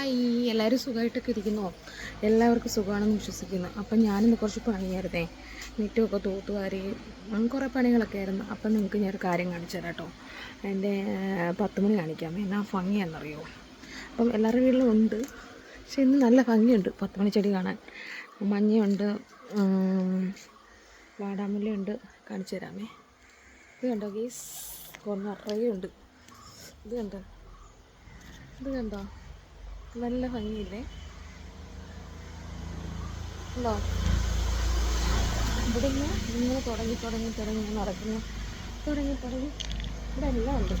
Hi എല്ലാവരും സുഖമായിട്ടൊക്കെ ഇരിക്കുന്നോ? എല്ലാവർക്കും സുഖമാണെന്ന് വിശ്വസിക്കുന്നു. അപ്പം ഞാനിന്ന് കുറച്ച് പണിയായിരുന്നേ. നെറ്റുമൊക്കെ തൂത്തുവാരി കുറേ പണികളൊക്കെ ആയിരുന്നു. അപ്പം നിങ്ങൾക്ക് ഞാനൊരു കാര്യം കാണിച്ചു തരാം കേട്ടോ. എന്റെ പത്ത് മണി കാണിക്കാം. എന്നാ ഭംഗിയാണെന്നറിയോ? അപ്പം എല്ലാവരുടെ വീട്ടിലും ഉണ്ട്. പക്ഷെ ഇന്ന് നല്ല ഭംഗിയുണ്ട് പത്ത് മണി ചെടി കാണാൻ. മഞ്ഞയുണ്ട് വാടാമല്ലുണ്ട് കാണിച്ചു തരാമേ. ഇത് കണ്ടോ ഗീസ്? കുറഞ്ഞ ഉണ്ട് ഇത് കണ്ടോ? ഇത് കണ്ടോ? നല്ല ഭംഗിയില്ലേ? ഉണ്ടോ? ഇവിടെ നിന്ന് ഇങ്ങനെ തുടങ്ങി തുടങ്ങി തുടങ്ങി നടക്കുന്നു. തുടങ്ങി തുടങ്ങി. ഇവിടെ എല്ലാം ഉണ്ട്.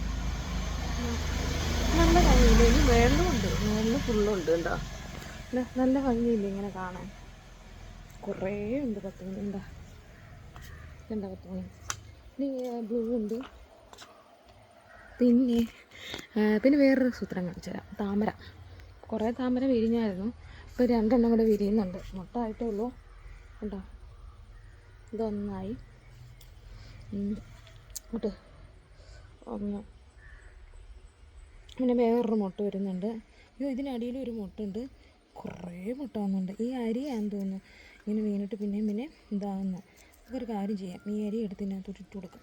നല്ല ഭംഗിയില്ലേ? ഇനി വെള്ളമുണ്ട് വെള്ളം ഫുള്ളുണ്ട് ന- നല്ല ഭംഗിയില്ലേ ഇങ്ങനെ കാണാൻ? കുറേ ഉണ്ട് പത്ത് മണി എന്താ? എന്താ പത്ത് മണി ഇനി ബ്ലൂ ഉണ്ട്. പിന്നെ പിന്നെ വേറൊരു സൂത്രം കാണിച്ചു തരാം താമര. കുറേ താമര വിരിഞ്ഞായിരുന്നു. ഇപ്പോൾ രണ്ടെണ്ണം കൂടെ വിരിയുന്നുണ്ട്. മുട്ട ആയിട്ടേ ഉള്ളൂ. കണ്ടോ? ഇതൊന്നായി. മുട്ട് ഒന്ന് പിന്നെ വേറൊരു മുട്ട വരുന്നുണ്ട്. അയ്യോ ഇതിനടിയിൽ ഒരു മുട്ടുണ്ട്. കുറേ മുട്ട വന്നുണ്ട് ഈ അരിയാന്ന് തോന്നുന്നു. ഇങ്ങനെ വീണിട്ട് പിന്നെയും പിന്നെ ഇതാകുന്ന നമുക്കൊരു കാര്യം ചെയ്യാം. ഈ അരി എടുത്ത് ഇതിനകത്തോട്ട് ഇട്ട് കൊടുക്കും.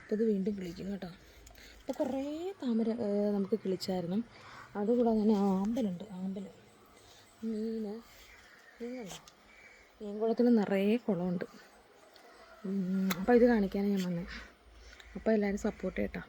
അപ്പോൾ ഇത് വീണ്ടും കിളിക്കും കേട്ടോ. അപ്പോൾ കുറേ താമര നമുക്ക് കിളിച്ചായിരുന്നു. അതുകൂടാതെ തന്നെ ആമ്പലുണ്ട് ആമ്പൽ മീൻ മീനുണ്ടോ മീൻകുളത്തിൽ നിറയെ കുളമുണ്ട്. അപ്പോൾ ഇത് കാണിക്കാനാണ് ഞാൻ വന്നത് അപ്പോൾ എല്ലാവരും സപ്പോർട്ട് ചെയ്യട്ടോ.